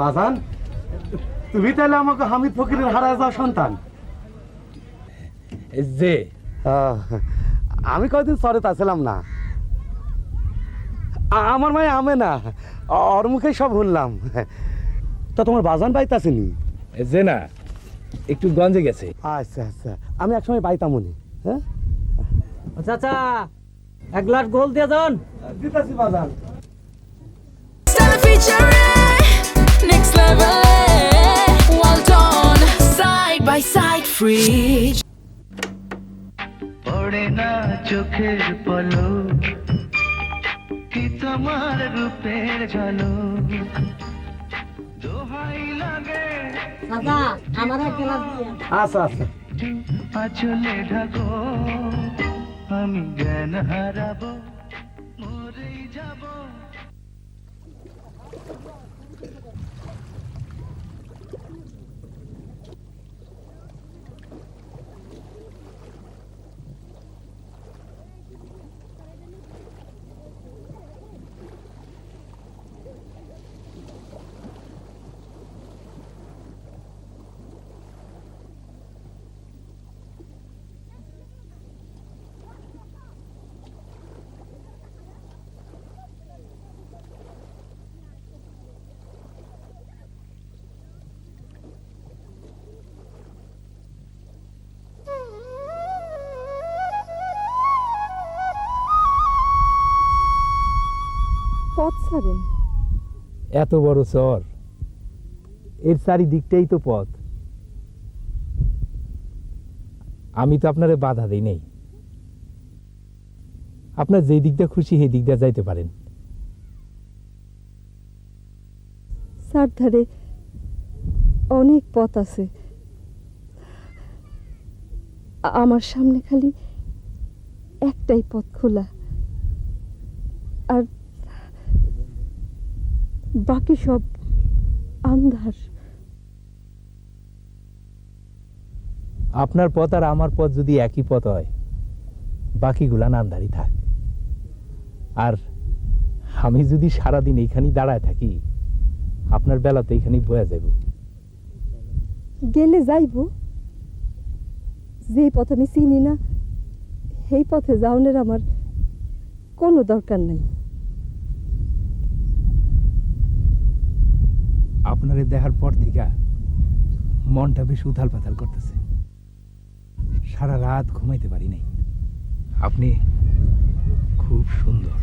বাজান তুমি তাহলে আমাকে হামিদ ফকিরের হারা যাওয়া সন্তান। যে। আমি কয়দিন সরে ছিলাম না। আমার মায়ে আমে না ওর মুখে সব শুনলাম। তা তোমার বাজান বাইতে আসেনি যে না একটু গঞ্জে গেছে। আচ্ছা আচ্ছা আমি একসময় বাইতাম উনি হ্যাঁ? আচ্ছা আচ্ছা এক গ্লাস গোল দিয়ে যান। দিতাছি বাজান। Next level. Well done, side by side, free. পড়ে না চোখের পলো কি তোমার রূপের ঝলক? দোহাই লাগে। চাচা আমার দিয়ে। আচ্ছা আচ্ছা। আচলে ঢাকো আমি জ্ঞান হারাবো মরেই যাব। পথ ছাড়েন। এত বড় চর এর চারিদিকটাই তো পথ। আমি তো আপনারে বাধা দিই নেই। আপনার যেই দিকটা খুশি সেই দিকটা যাইতে পারেন। চার ধারে অনেক পথ আছে। আমার সামনে খালি একটাই পথ খোলা। আর বাকি সব আন্ধার। আপনার পথ আর আমার পথ যদি একই পথ হয় বাকিগুলা নান্দারি থাক। আর আমি যদি সারাদিন এইখানেই দাঁড়ায় থাকি আপনার বেলাতে এইখানেই বয়া যাব গেলে যাইব। যে পথ আমি চিনি না সেই পথে যাওনের আমার কোনো দরকার নাই। আপনারে দেখার পর থেকে মনটা বেশ উথাল পাতাল করতেছে। সারা রাত ঘুমাইতে পারি নাই। আপনি খুব সুন্দর।